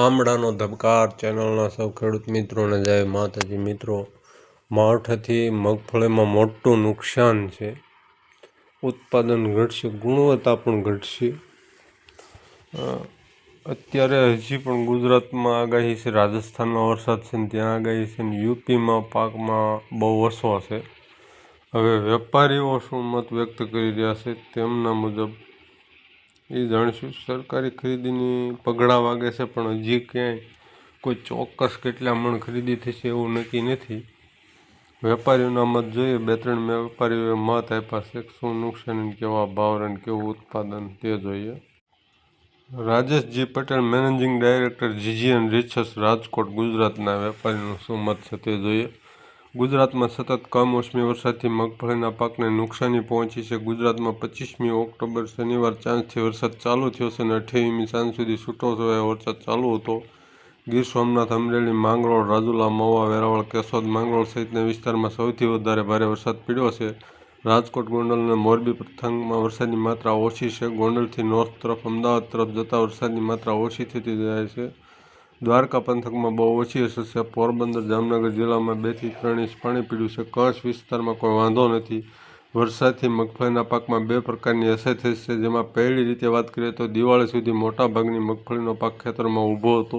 ગામડાનો ધબકાર, ચેનલના સૌ ખેડૂત મિત્રોને જય માતાજી મિત્રો. માવઠાથી મગફળીમાં મોટું નુકસાન છે. ઉત્પાદન ઘટશે, ગુણવત્તા પણ ઘટશે. અત્યારે હજી પણ ગુજરાતમાં આગાહી છે, રાજસ્થાનમાં વરસાદ છે ને ત્યાં આગાહી છે ને યુપીમાં, પાકમાં બહુ ઓછો છે. હવે વેપારીઓ શું મત વ્યક્ત કરી રહ્યા છે તેમના મુજબ એ જાણીશું. સરકારી ખરીદીની પગડા વાગે છે, પણ હજી ક્યાંય કોઈ ચોક્કસ કેટલા મણ ખરીદી થશે એવું નક્કી નથી. વેપારીઓના મત જોઈએ. બે ત્રણ વેપારીઓએ મત આપ્યા છે શું નુકસાન કેવા ભાવ અને કેવું ઉત્પાદન તે જોઈએ. Rajeshji Patel, managing director GGN research Rajkot, ગુજરાતના વેપારીનું શું મત છે તે જોઈએ. ગુજરાતમાં સતત કમોસમી વરસાદથી મગફળીના પાકને નુકસાની પહોંચી છે. ગુજરાતમાં પચીસમી ઓક્ટોબર શનિવાર ચાંદથી વરસાદ ચાલુ થયો છે અને અઠ્યાવીસમી સાંજ સુધી છૂટોછવાયો વરસાદ ચાલુ હતો. ગીર સોમનાથ, અમરેલી, માંગરોળ, રાજુલા મવા વેરાવળ, કેશોદ, માંગરોળ સહિતના વિસ્તારમાં સૌથી વધારે ભારે વરસાદ પડ્યો છે. રાજકોટ, ગોંડલ અને મોરબી પ્રથંગમાં વરસાદની માત્રા ઓછી છે. ગોંડલથી નોર્થ તરફ અમદાવાદ તરફ જતાં વરસાદની માત્રા ઓછી થતી જાય છે. દ્વારકા પંથકમાં બહુ ઓછી અસર છે. પોરબંદર, જામનગર જિલ્લામાં બેથી ત્રણ ઇંચ પાણી પીડ્યું છે. કચ્છ વિસ્તારમાં કોઈ વાંધો નથી. વરસાદથી મગફળીના પાકમાં બે પ્રકારની અસર થઈ છે. જેમાં પહેલી રીતે વાત કરીએ તો દિવાળી સુધી મોટાભાગની મગફળીનો પાક ખેતરમાં ઊભો હતો.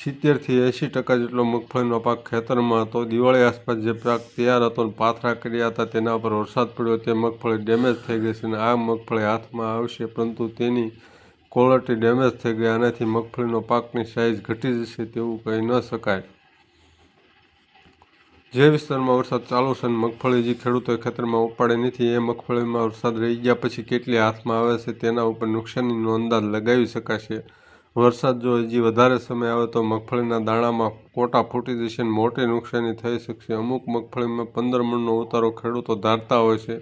સિત્તેરથી એંશી ટકા જેટલો મગફળીનો પાક ખેતરમાં હતો. દિવાળી આસપાસ જે પાક તૈયાર હતો અને પાથરા કર્યા હતા તેના પર વરસાદ પડ્યો. તે મગફળી ડેમેજ થઈ ગઈ છે અને આ મગફળી હાથમાં આવશે, પરંતુ તેની ક્વોલિટી ડેમેજ થઈ ગઈ આનાથી મગફળીનો પાકની સાઇઝ ઘટી જશે તેવું કહી ન શકાય. જે વિસ્તારમાં વરસાદ ચાલુ છે અને મગફળી જે ખેડૂતોએ ખેતરમાં ઉપાડી નથી, એ મગફળીમાં વરસાદ રહી ગયા પછી કેટલી હાથમાં આવે છે તેના ઉપર નુકસાનીનો અંદાજ લગાવી શકાશે. વરસાદ જો હજી વધારે સમય આવે તો મગફળીના દાણામાં કોટા ફૂટી જશે અને મોટી નુકસાની થઈ શકશે. અમુક મગફળીમાં પંદર મણનો ઉતારો ખેડૂતો ધારતા હોય છે.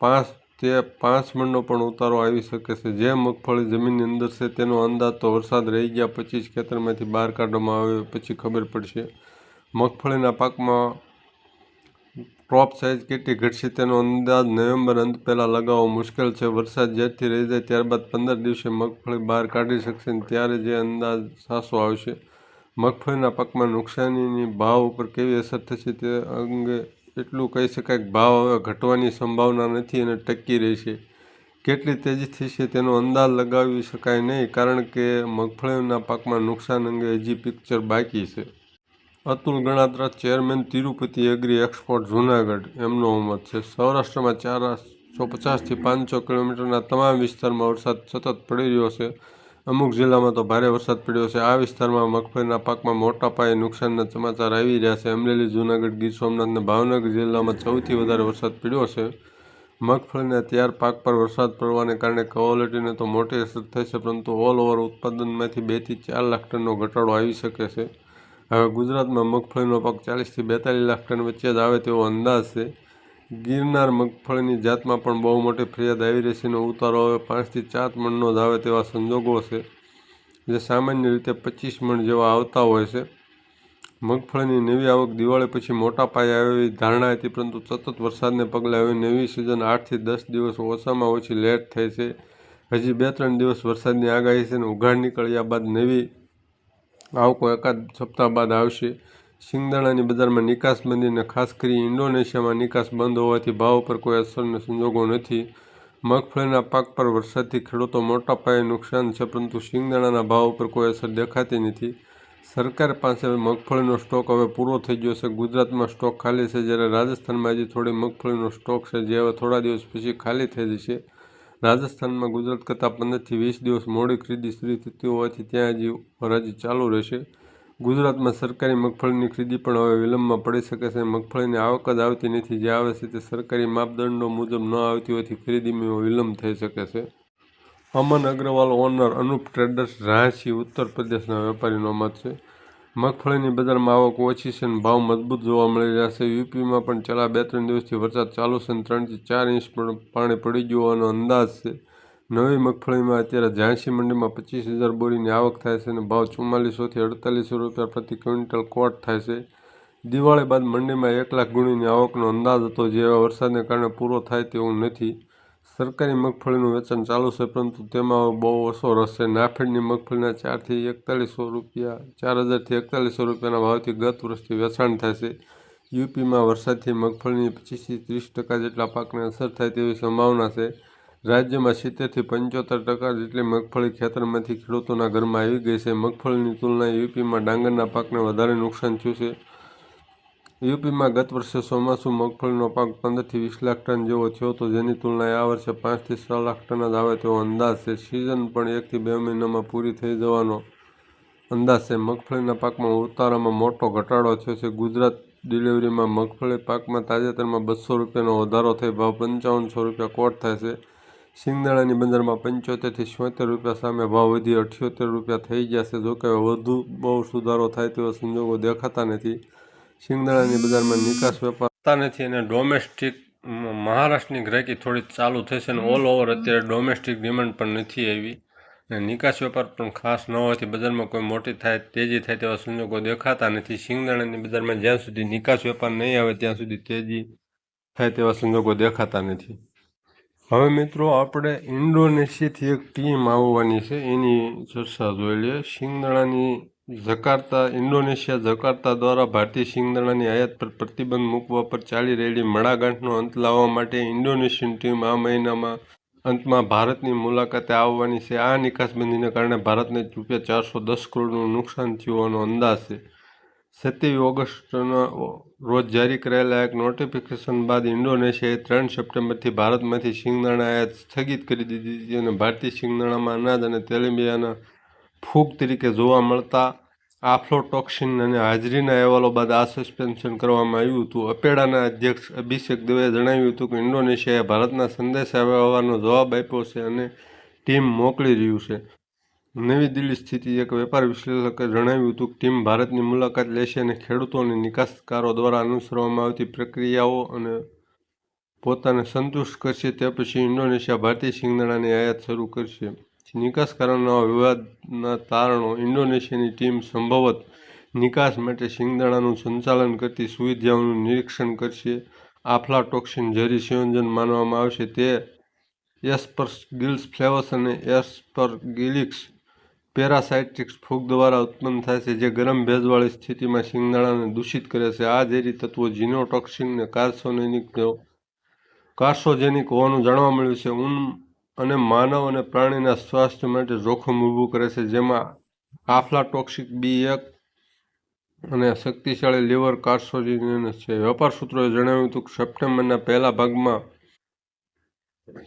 પાંચ તે પાંચ મણનો પણ ઉતારો આવી શકે છે. જે મગફળી જમીનની અંદર છે તેનો અંદાજ તો વરસાદ રહી ગયા પછી જ ખેતરમાંથી બહાર કાઢવામાં આવે પછી ખબર પડશે. મગફળીના પાકમાં ક્રોપ સાઇઝ કેટલી ઘટશે તેનો અંદાજ નવેમ્બર અંત પહેલાં લગાવવો મુશ્કેલ છે. વરસાદ જ્યારથી રહી જાય ત્યારબાદ પંદર દિવસે મગફળી બહાર કાઢી શકશે ત્યારે જે અંદાજ સાસો આવશે. મગફળીના પાકમાં નુકસાનીની ભાવ ઉપર કેવી અસર થશે તે અંગે એટલું કહી શકાય કે ભાવ હવે ઘટવાની સંભાવના નથી અને ટકી રહેશે કેટલી તેજી થશે તેનો અંદાજ લગાવી શકાય નહીં કારણ કે મગફળીના પાકમાં નુકસાન અંગે હજી પિક્ચર બાકી છે. Atul Ganatra chairman Tirupati agri export Junagadh. એમનો મત છે. સૌરાષ્ટ્રમાં ચાર સો પચાસથી પાંચસો કિલોમીટરના તમામ વિસ્તારમાં વરસાદ સતત પડી રહ્યો છે. અમુક જિલ્લામાં તો ભારે વરસાદ પડ્યો છે. આ વિસ્તારમાં મગફળીના પાકમાં મોટા પાયે નુકસાનના સમાચાર આવી રહ્યા છે. અમરેલી, જૂનાગઢ, ગીર સોમનાથ અને ભાવનગર જિલ્લામાં સૌથી વધારે વરસાદ પડ્યો છે. મગફળીના તૈયાર પાક પર વરસાદ પડવાને કારણે ક્વોલિટીને તો મોટી અસર થશે પરંતુ ઓલ ઓવર ઉત્પાદનમાંથી બેથી ચાર લાખ ટનનો ઘટાડો આવી શકે છે. હવે ગુજરાતમાં મગફળીનો પાક ચાલીસથી બેતાલીસ લાખ ટન વચ્ચે જ આવે તેવો અંદાજ છે. ગિરનાર મગફળીની જાતમાં પણ બહુ મોટી ફરિયાદ આવી રહી છે. અને ઉતારો હવે પાંચથી ચાર મણનો જ આવે તેવા સંજોગો છે, જે સામાન્ય રીતે પચીસ મણ જેવા આવતા હોય છે. મગફળીની નવી આવક દિવાળી પછી મોટા પાયે આવે એવી ધારણા હતી, પરંતુ સતત વરસાદને પગલે હવે નવી સિઝન આઠથી દસ દિવસ ઓછામાં ઓછી લેટ થઈ છે. હજી બે ત્રણ દિવસ વરસાદની આગાહી છે અને ઉઘાડ નીકળ્યા બાદ નવી આવકો એકાદ સપ્તાહ બાદ આવશે. શિંગદાણાની બજારમાં નિકાસ બંધીને ખાસ કરી ઇન્ડોનેશિયામાં નિકાસ બંધ હોવાથી ભાવ પર કોઈ અસરના સંજોગો નથી. મગફળીના પાક પર વરસાદથી ખેડૂતો મોટા પાયે નુકસાન છે, પરંતુ શિંગદાણાના ભાવ ઉપર કોઈ અસર દેખાતી નથી. સરકાર પાસે મગફળીનો સ્ટોક હવે પૂરો થઈ ગયો છે. ગુજરાતમાં સ્ટોક ખાલી છે જ્યારે રાજસ્થાનમાં હજી થોડી મગફળીનો સ્ટોક છે, જે હવે થોડા દિવસ પછી ખાલી થઈ જશે. રાજસ્થાનમાં ગુજરાત કરતાં પંદરથી વીસ દિવસ મોડી ખરીદી શરૂ થતી હોવાથી ત્યાં હજી હરાજી ચાલુ રહેશે. ગુજરાતમાં સરકારી મગફળીની ખરીદી પણ હવે વિલંબમાં પડી શકે છે. મગફળીની આવક જ આવતી નથી. જે આવે છે તે સરકારી માપદંડો મુજબ ન આવતી હોવાથી ખરીદીમાં વિલંબ થઈ શકે છે. અમન અગ્રવાલ ઓનર અનુપ ટ્રેડર્સ રાંચી, ઉત્તર પ્રદેશના વેપારીનો મત છે. મગફળીની બજારમાં આવક ઓછી છે અને ભાવ મજબૂત જોવા મળી રહ્યા છે. યુપીમાં પણ છેલ્લા બે ત્રણ દિવસથી વરસાદ ચાલુ છે અને ત્રણથી ચાર ઇંચ પણ પાણી પડી ગયું હોવાનો અંદાજ છે. નવી મગફળીમાં અત્યારે ઝાંસી મંડીમાં પચીસ હજાર બોરીની આવક થાય છે અને ભાવ ચુમ્માલીસોથી અડતાલીસો રૂપિયા પ્રતિ ક્વિન્ટલ કોટ થાય છે. દિવાળી બાદ મંડીમાં એક લાખ ગુણીની આવકનો અંદાજ હતો, જે વરસાદને કારણે પૂરો થાય તેવું નથી. સરકારી મગફળીનું વેચાણ ચાલુ છે, પરંતુ તેમાં બહુ ઓછો રસ છે. નાફેડની મગફળીના ચારથી એકતાલીસો રૂપિયા, ચાર હજારથી એકતાલીસો રૂપિયાના ભાવથી ગત વર્ષથી વેચાણ થાય છે. યુપીમાં વરસાદથી મગફળીની પચીસથી ત્રીસ ટકા જેટલા પાકને અસર થાય તેવી સંભાવના છે. રાજ્યમાં સિત્તેરથી પંચોતેર ટકા જેટલી મગફળી ખેતરમાંથી ખેડૂતોના ઘરમાં આવી ગઈ છે. મગફળીની તુલનાએ યુપીમાં ડાંગરના પાકને વધારે નુકસાન થયું છે. યુપીમાં ગત વર્ષે ચોમાસું મગફળીનો પાક પંદરથી વીસ લાખ ટન જેવો થયો હતો. જેની તુલનાએ આ વર્ષે પાંચથી છ લાખ ટન જ આવે તેવો અંદાજ છે. સિઝન પણ એકથી બે મહિનામાં પૂરી થઈ જવાનો અંદાજ છે. મગફળીના પાકમાં ઉતારામાં મોટો ઘટાડો થયો છે. ગુજરાત ડિલિવરીમાં મગફળી પાકમાં તાજેતરમાં બસો રૂપિયાનો વધારો થઈ. ભાવ પંચાવનસો રૂપિયા કોટ થાય છે. સિંગદાણાની બજારમાં પંચોતેરથી છોતેર રૂપિયા સામે ભાવ વધી અઠ્યોતેર રૂપિયા થઈ ગયા છે જોકે વધુ બહુ સુધારો થાય તેવા સંજોગો દેખાતા નથી. સિંગદાણાની બજારમાં નિકાસ વેપાર નથી અને ડોમેસ્ટિક મહારાષ્ટ્રની ગ્રાહકી થોડી ચાલુ થશે અને ઓલ ઓવર અત્યારે ડોમેસ્ટિક ડિમાન્ડ પણ નથી આવી. અને નિકાસ વેપાર પણ ખાસ ન હોવાથી બજારમાં કોઈ મોટી થાય, તેજી થાય તેવા સંજોગો દેખાતા નથી. સિંગદાણાની બજારમાં જ્યાં સુધી નિકાસ વેપાર નહીં આવે, ત્યાં સુધી તેજી થાય તેવા સંજોગો દેખાતા નથી. હવે મિત્રો આપણે ઇન્ડોનેશિયાથી એક ટીમ આવવાની છે, એની ચર્ચા જોઈ લઈએ. શિંગદાણાની જકાર્તા, ઇન્ડોનેશિયા જકાર્તા દ્વારા ભારતીય શિંગદાણાની આયાત પર પ્રતિબંધ મૂકવા પર ચાલી રહેલી મડાગાંઠનો અંત લાવવા માટે ઇન્ડોનેશિયન ટીમ આ મહિનામાં અંતમાં ભારતની મુલાકાતે આવવાની છે. આ નિકાસબંધીને કારણે ભારતને રૂપિયા ચારસો દસ કરોડનું નુકસાન થયું હોવાનો અંદાજ છે. સત્યાવીસ ઓગસ્ટના રોજ જારી કરાયેલા એક નોટિફિકેશન બાદ ઇન્ડોનેશિયાએ ત્રણ સપ્ટેમ્બરથી ભારતમાંથી શિંગદાણા આયાત સ્થગિત કરી દીધી હતી અને ભારતીય શિંગદાણામાં અનાજ અને તેલીબિયાના ફૂગ તરીકે જોવા મળતા આફ્લોટોક્સિન અને હાજરીના અહેવાલો બાદ આ સસ્પેન્શન કરવામાં આવ્યું હતું. અપેડાના અધ્યક્ષ અભિષેક દવેએ જણાવ્યું હતું કે ઇન્ડોનેશિયાએ ભારતના સંદેશાવ્યવહારનો જવાબ આપ્યો છે અને ટીમ મોકલી રહ્યું છે. નવી દિલ્હી સ્થિતિ એક વેપાર વિશ્લેષકે જણાવ્યું હતું કે ટીમ ભારતની મુલાકાત લેશે અને ખેડૂતો અને નિકાસકારો દ્વારા અનુસરવામાં આવતી પ્રક્રિયાઓ અને પોતાને સંતુષ્ટ કરશે. તે પછી ઇન્ડોનેશિયા ભારતીય શિંગદાણાની આયાત શરૂ કરશે. નિકાસકારોના વિવાદના તારણો ઇન્ડોનેશિયાની ટીમ સંભવત નિકાસ માટે શિંગદાણાનું સંચાલન કરતી સુવિધાઓનું નિરીક્ષણ કરશે. આફ્લાટોક્સિન ઝેરી સંયોજન માનવામાં આવશે. તે એસ્પરગિલ્સ ફ્લેવસ અને એસ્પરગિલિક્સ પેરાસાઇટિક્સ ફૂગ દ્વારા ઉત્પન્ન થાય છે, જે ગરમ ભેજવાળી સ્થિતિમાં શિંગદાણાને દૂષિત કરે છે. આ ઝેરી તત્વો જીનોટોક્સિનને કાર્સોનેનિક કાર્સોજેનિક હોવાનું જાણવા મળ્યું છે. ઊન અને માનવ અને પ્રાણીના સ્વાસ્થ્ય માટે જોખમ ઊભું કરે છે, જેમાં આફ્લાટોક્સિક બી એક અને શક્તિશાળી લીવર કાર્સોજેનિયસ છે. વેપાર સૂત્રોએ જણાવ્યું હતું કે, સપ્ટેમ્બરના પહેલા ભાગમાં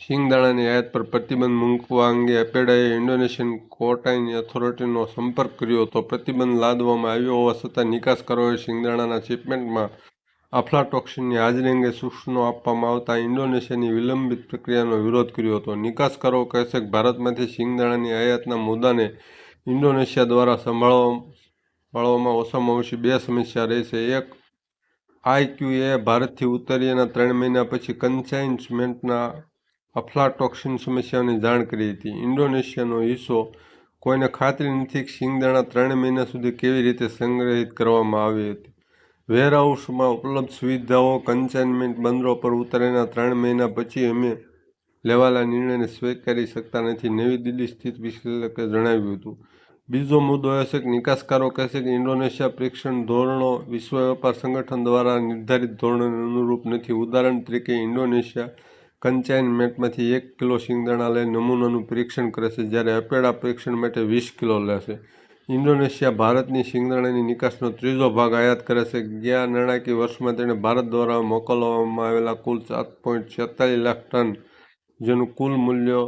શિંગદાણાની આયાત પર પ્રતિબંધ મૂકવા અંગે અપેડાએ ઇન્ડોનેશિયન કોટાઇન ઓથોરિટીનો સંપર્ક કર્યો હતો. પ્રતિબંધ લાદવામાં આવ્યો હોવા છતાં નિકાસકારોએ શિંગદાણાના શિપમેન્ટમાં અફ્લાટોક્સિનની હાજરી અંગે સૂચનો આપવામાં આવતા ઇન્ડોનેશિયાની વિલંબિત પ્રક્રિયાનો વિરોધ કર્યો હતો. નિકાસકારો કહેશે કે ભારતમાંથી શિંગદાણાની આયાતના મુદ્દાને ઇન્ડોનેશિયા દ્વારા સંભાળવામાં ઓછામાં ઓછી બે સમસ્યા રહેશે. એક આઈક્યુએ ભારતથી ઉત્તરીયના ત્રણ મહિના પછી કન્સાઇન્મેન્ટના અફ્લાટોક્સિન સમસ્યાઓની જાણ કરી હતી. ઇન્ડોનેશિયાનો હિસ્સો કોઈને ખાતરી નથી કે શિંગદાણા ત્રણ મહિના સુધી કેવી રીતે સંગ્રહિત કરવામાં આવી હતી. વેરહાઉસમાં ઉપલબ્ધ સુવિધાઓ કન્સાઇનમેન્ટ બંદરો પર ઉતરેના ત્રણ મહિના પછી અમે લેવાલા નિર્ણયને સ્વીકારી શકતા નથી, નવી દિલ્હી સ્થિત વિશ્લેષકે જણાવ્યું હતું. બીજો મુદ્દો એ છે કે નિકાસકારો કહેશે કે ઇન્ડોનેશિયા પ્રેક્ષણ ધોરણો વિશ્વ વેપાર સંગઠન દ્વારા નિર્ધારિત ધોરણોને અનુરૂપ નથી. ઉદાહરણ તરીકે, ઇન્ડોનેશિયા કન્સાઇનમેન્ટમાંથી એક કિલો શિંગદાણા લઈ નમૂનાનું પરીક્ષણ કરે છે, જ્યારે અપેડા પરીક્ષણ માટે વીસ કિલો લેશે ઇન્ડોનેશિયા ભારતની શિંગદાણાની નિકાસનો ત્રીજો ભાગ આયાત કરે છે. ગયા નાણાકીય વર્ષમાં તેણે ભારત દ્વારા મોકલવામાં આવેલા કુલ સાત પોઈન્ટ છેતાલીસ લાખ ટન, જેનું કુલ મૂલ્ય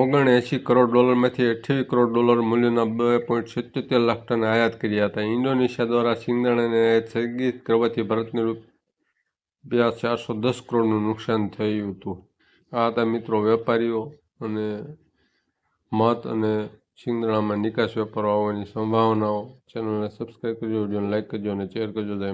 ઓગણએંશી કરોડ ડોલરમાંથી અઠ્યાવીસ કરોડ ડોલર મૂલ્યના બે પોઈન્ટ સિત્યોતેર લાખ ટન આયાત કર્યા હતા. ઇન્ડોનેશિયા દ્વારા શિંગદાણાને સ્થગિત કરવાથી ભારતની બે ચારસો દસ કરોડનું નુકસાન થયું હતું. આ હતા મિત્રો વેપારીઓ અને મત અને શિંગદાણામાં નિકાસ વેપારો આવવાની સંભાવનાઓ. ચેનલને સબસ્ક્રાઈબ કરજો, વિડીયોને લાઇક કરજો અને શેર કરજો. જય